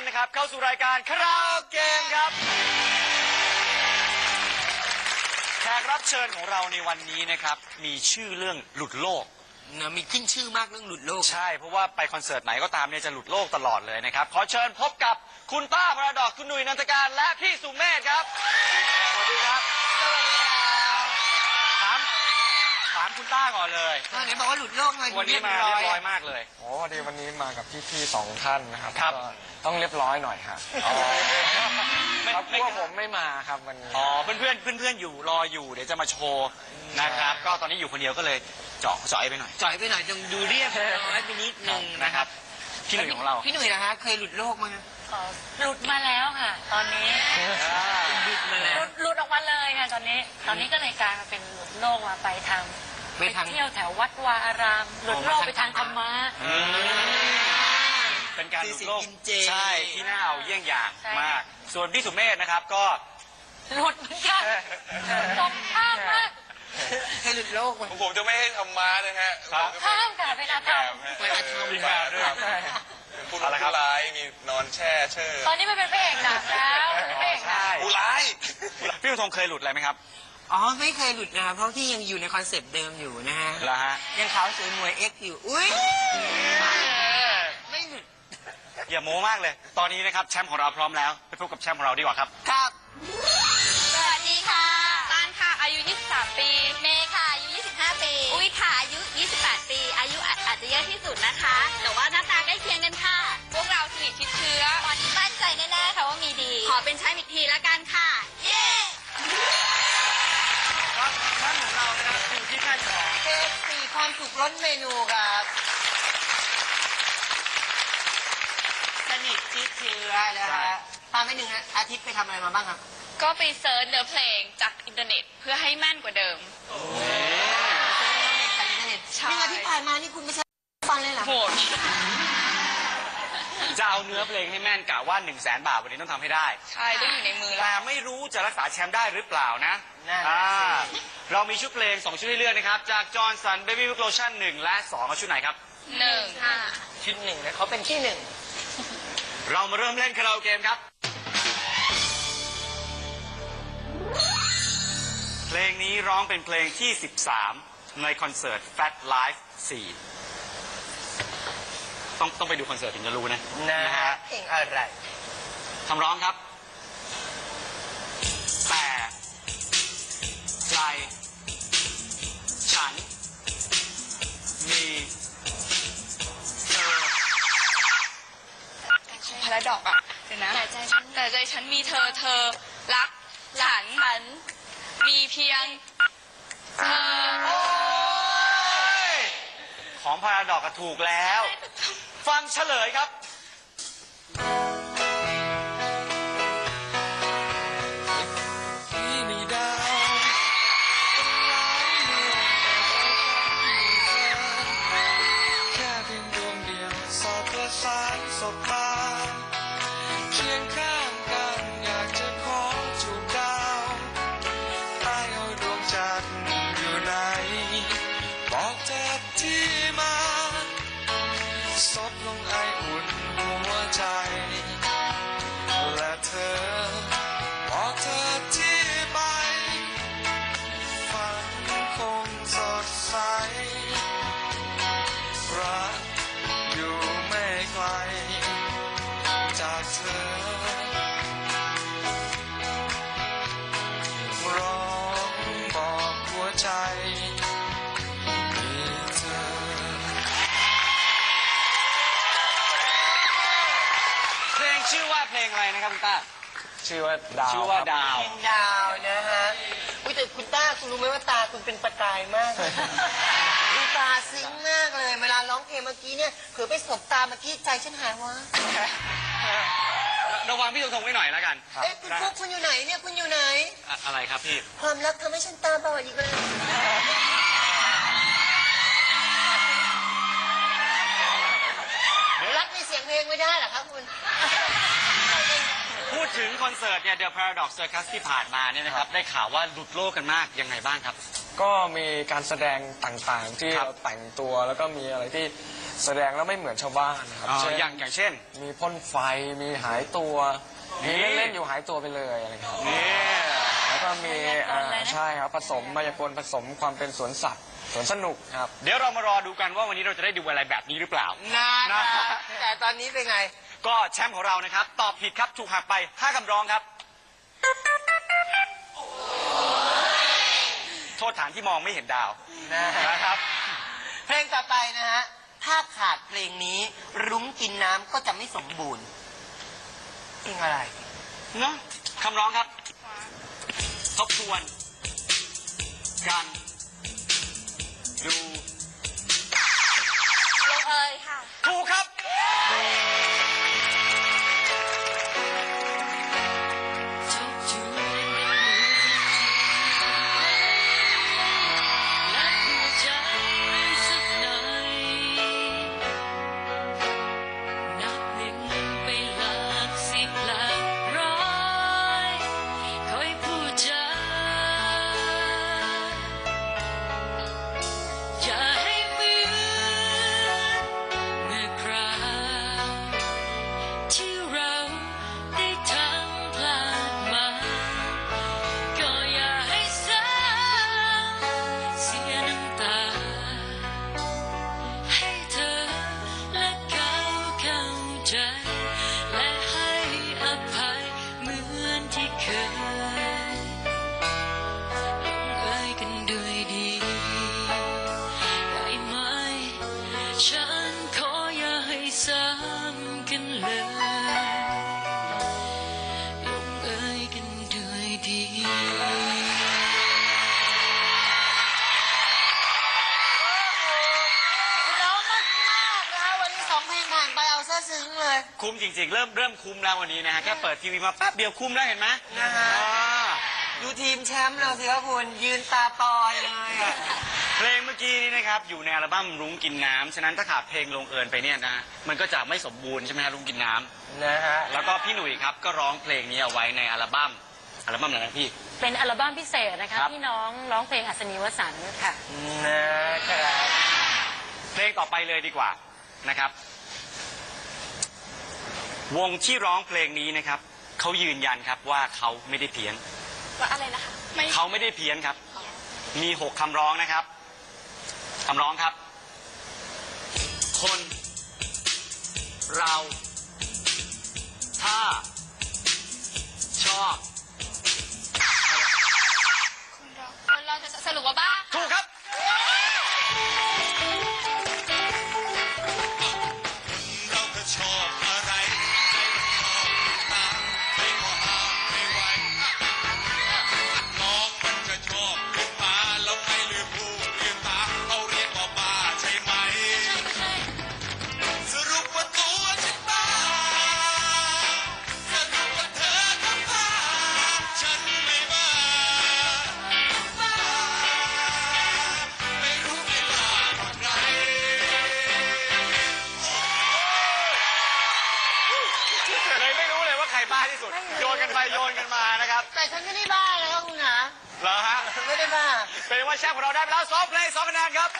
นะครับ เข้าสู่รายการคาราโอเกมครับแขกรับเชิญของเราในวันนี้นะครับ มีชื่อเรื่องหลุดโลก นะมีขึ้นชื่อมากเรื่องหลุดโลก ใช่เพราะว่าไปคอนเสิร์ตไหนก็ตามเนี่ยจะหลุดโลกตลอดเลยนะครับ ขอเชิญพบกับคุณต้าพระดอกคุณหนุ่ยนันทการและพี่สุเมธครับ สวัสดีครับสวัสดีครับถามถามคุณต้าก่อนเลย อ่าไหนบอกว่าหลุดโลกไงวันนี้มาเรียบร้อยมากเลย โอ้พอดีวันนี้มากับพี่ๆสองท่านนะครับครับ ก็ ต้องเรียบร้อยหน่อยครับไม่ครับไม่พวกผมไม่มาครับวันนี้ อ๋อเพื่อนเพื่อนเพื่อนเพื่อนๆอยู่รออยู่เดี๋ยวจะมาโชว์นะครับ ก็ตอนนี้อยู่คนเดียวก็เลยเจาะเจาะไอ้ไปหน่อยจ่อยไปหน่อยจงดูเรียบร้อยไปนิดนึงนะนะคครัรับบพี่หนุ่ยของเราพี่หนุ่ยนะฮะเคยหลุดโลกมั้ยอ๋อหลุดมาแล้วค่ะ ตอนนี้หลุดมาแล้หวลุดหลุดออกมาเลยค่ะตอนนี้ ตอนนี้ก็เลยกลายมาเป็นหลุดโลกมาไปทางไปทาง เที่ยวแถววัดวาอาราม หลุดโลกอ๋อไปทางธรรมะ เป็นการหลุดโลกคือสิ่งกินเจ ใช่ที่น่าเอาเยี่ยงอย่างใช่ มาก ส่วนพี่สุเมธนะครับก็ หลุดเหมือนกันตรงข้ามมากเคยหลุดโลกมั้ยผมจะไม่ให้ทำม้านะฮะครับ ข้ามค่ะเป็นอาธรรมเป็นอาธรรมมีแบบด้วยใช่เป็นผู้อะไรครับร้ายมีนอนแช่เชอตอนนี้มันเป็นพระเอกหนังแล้วเป็นพระเอกหนัง ใช่ ผู้ร้าย พี่ธงเคยหลุดอะไรไหมครับอ๋อ ไม่เคยหลุดนะครับเพราะที่ยังอยู่ในคอนเซปต์เดิมอยู่นะฮะ แล้วฮะ ยังขาวสวยมวยเอ็กอยู่ อุ้ยไม่หลุด อย่าโม้มากเลย ตอนนี้นะครับแชมป์ของเราพร้อมแล้วไปพบกับแชมป์ของเราดีกว่าครับ ครับ สวัสดีค่ะตานค่ะ อายุ 23 ปี เมย์ค่ะ อายุ 25 ปี อุ้ยค่ะ อายุ 28 ปี อายุอาอาจจะเยอะที่สุดนะคะ แต่ว่าหน้าตาใกล้เคียงกันค่ะ พวกเราสนิทชิดเชื้อ ตอนนี้มั่นใจแน่ๆค่ะว่ามีดี ขอเป็นแชมป์อีกทีละกันค่ะ เย้ครับแชมป์ของเรานะครับอยู่ที่แท่นของ เค้กสี่ความสุขล้นเมนูครับ นิทชิดเชื้อนะฮะตามไปหนึ่งฮะอาทิตย์ไปทำอะไรมาบ้างครับ ก็ไปเซิร์ชเนื้อเพลงจากอินเทอร์เน็ตเพื่อให้แม่นกว่าเดิม จากอินเทอร์เน็ตใช่ นี่ไงที่ผ่านมานี่คุณไม่ใช่ฟันเลยเหรอโหด จะเอาเนื้อเพลงให้แม่นกะว่า1นึ่งแสนบาทวันนี้ต้องทำให้ได้ ใช่ต้องอยู่ในมือแต่แล้วไม่รู้จะรักษาแชมป์ได้หรือเปล่านะนั่นอ่าน่ะสิเรามีชุดเพลง 2 ชุดให้เลือกนะครับ จากจอห์นสันเบบี้วิกโลชั่น1และ2เอาชุดไหนครับ หนึ่งค่ะ ชุดหนึ่งนะเขาเป็นที่หนึ่ง เรามาเริ่มเล่นคาราโอเกมครับ เพลงนี้ร้องเป็นเพลงที่ 13 ในคอนเสิร์ต Fat Life 4 ต้องต้องไปดูคอนเสิร์ตถึงจะรู้นะนะนะฮะฮะเพลงอะไรคำร้องครับ แต่ ใจ ดอกอะเดี๋ยวนะแต่ใจฉัน แต่ใจฉันมีเธอเธอรักฉันฉัน มีเพียงเธอของพาราดอกถูกแล้ว ฟังเฉลยครับ ชื่อว่าเพลงอะไรนะครับคุณต้า ชื่อว่าดาวชื่อว่าครับดาว เพลงดาวนะฮะอุ้ยแต่คุณต้าคุณรู้ไหมว่าตาคุณเป็นประกายมากเลยดูตาซึ้งมากเลย เวลาร้องเพลงเมื่อกี้เนี่ยเผื่อไปสบตาเมื่อกี้ใจฉันหายวะระวังพี่ธงธงไว้หน่อยแล้วกันเอ๊ะคุณฟุกคุณอยู่ไหนเนี่ยคุณอยู่ไหน อะอะไรครับพี่ ความรักทำให้ฉันตาบอดอีกแล้ว งเพลงไม่ได้เหรอครับคุณ พูดถึงคอนเสิร์ตเนี่ย The Paradox Circus ที่ผ่านมาเนี่ยนะครับ ได้ข่าวว่าหลุดโลกกันมาก ยังไงบ้างครับ ก็มีการแสดงต่างๆ ที่ครับ เราแต่งตัวแล้วก็มีอะไรที่แสดงแล้วไม่เหมือนชาวบ้านนะครับอ๋อเช่นอย่างอย่างเช่น มีพ่นไฟมีหายตัวนี่มีเล่นๆอยู่หายตัวไปเลยอะไรครับ นี่ แล้วก็มีมายากลอ่าเลยนะ ใช่ครับผสมมายากลผสมความเป็นสวนสัตว์สวนสนุกครับ เดี๋ยวเรามารอดูกันว่าวันนี้เราจะได้ดูอะไรแบบนี้หรือเปล่านานนะ แต่ตอนนี้เป็นไง ก็แชมป์ของเรานะครับ ตอบผิดครับถูกหักไป 5คำร้องครับ โทษฐานที่มองไม่เห็นดาวนะ นะครับ เพลงต่อไปนะฮะ ถ้าขาดเพลงนี้ รุ้งกินน้ำก็จะไม่สมบูรณ์เพลงอะไร เนอะคำร้องครับ ทบทวน การดู ซะซึ้งเลย คุ้มจริงๆ เริ่มเริ่มคุ้มแล้ววันนี้นะฮะแค่เปิดทีวีมาแป๊บเดียวคุ้มแล้วเห็นไหมนะฮะ อ่าดูทีมแชมป์เราสิครับคุณ ยืนตาปอยเลยอะเพลงเมื่อกี้นี้นะครับอยู่ในอัลบั้มรุ้งกินน้ำฉะนั้นถ้าขาดเพลงลงเอิญไปเนี่ยนะมันก็จะไม่สมบูรณ์ใช่ไหมฮะรุ้งกินน้ำนะฮะ แล้วก็พี่หนุ่ยครับก็ร้องเพลงนี้เอาไว้ในอัลบั้มอัลบั้มไหนนะพี่ เป็นอัลบั้มพิเศษนะคะครับ ที่น้องร้องเพลงอัศนีวสันต์ค่ะ นะครับ เพลงต่อไปเลยดีกว่านะครับ วงที่ร้องเพลงนี้นะครับเขายืนยันครับว่าเขาไม่ได้เพี้ยน ว่าอะไรนะคะ ไม่เขาไม่ได้เพี้ยนครับ มีหกคำร้องนะครับคำร้องครับ คน เรา ถ้า ชอบ คนเราจะสรุปว่าบ้าถูกครับเรา เป็นว่าแชมป์ของเราได้ไปแล้วสองเพลงสองคะแนนครับ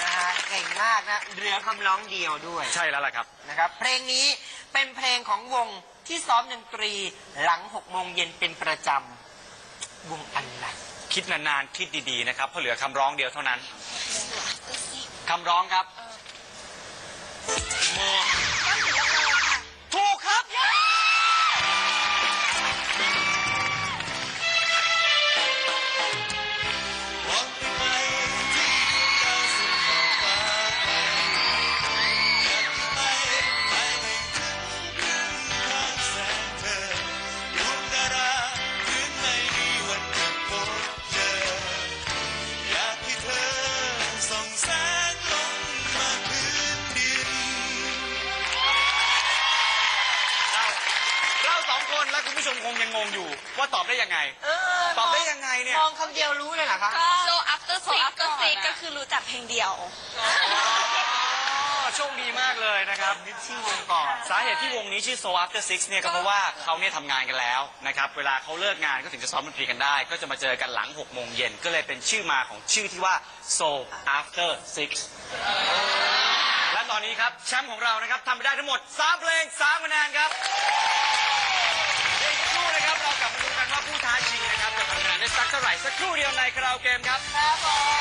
นะฮะเก่งมากนะเหลือคำร้องเดียวด้วย ใช่แล้วล่ะครับ นะครับเพลงนี้เป็นเพลงของวงที่ซ้อมดนตรีหลัง6โมงเย็นเป็นประจำวงอันไหนคิดนานๆ คิดดีๆนะครับเพราะเหลือคำร้องเดียวเท่านั้นคำร้องครับ มองคำเดียวรู้เลยเหรอคะก็ so after six after six ก็คือรู้จักเพลงเดียวอ๋อโชคดีมากเลยนะครับชื่อวงก่อน สาเหตุที่วงนี้ชื่อ So After Six เนี่ยก็เพราะว่าเขาเนี่ยทำงานกันแล้วนะครับเวลาเขาเลิกงานก็ถึงจะซ้อมดนตรีกันได้ ก็จะมาเจอกันหลัง6โมงเย็นก็เลยเป็นชื่อมาของชื่อที่ว่า So After Six และตอนนี้ครับแชมป์ของเรานะครับทำไปได้ทั้งหมด3เพลง3คะแนนครับ สักเท่าไหร่สักครู่เดียวในคาราโอเกมครับครับผม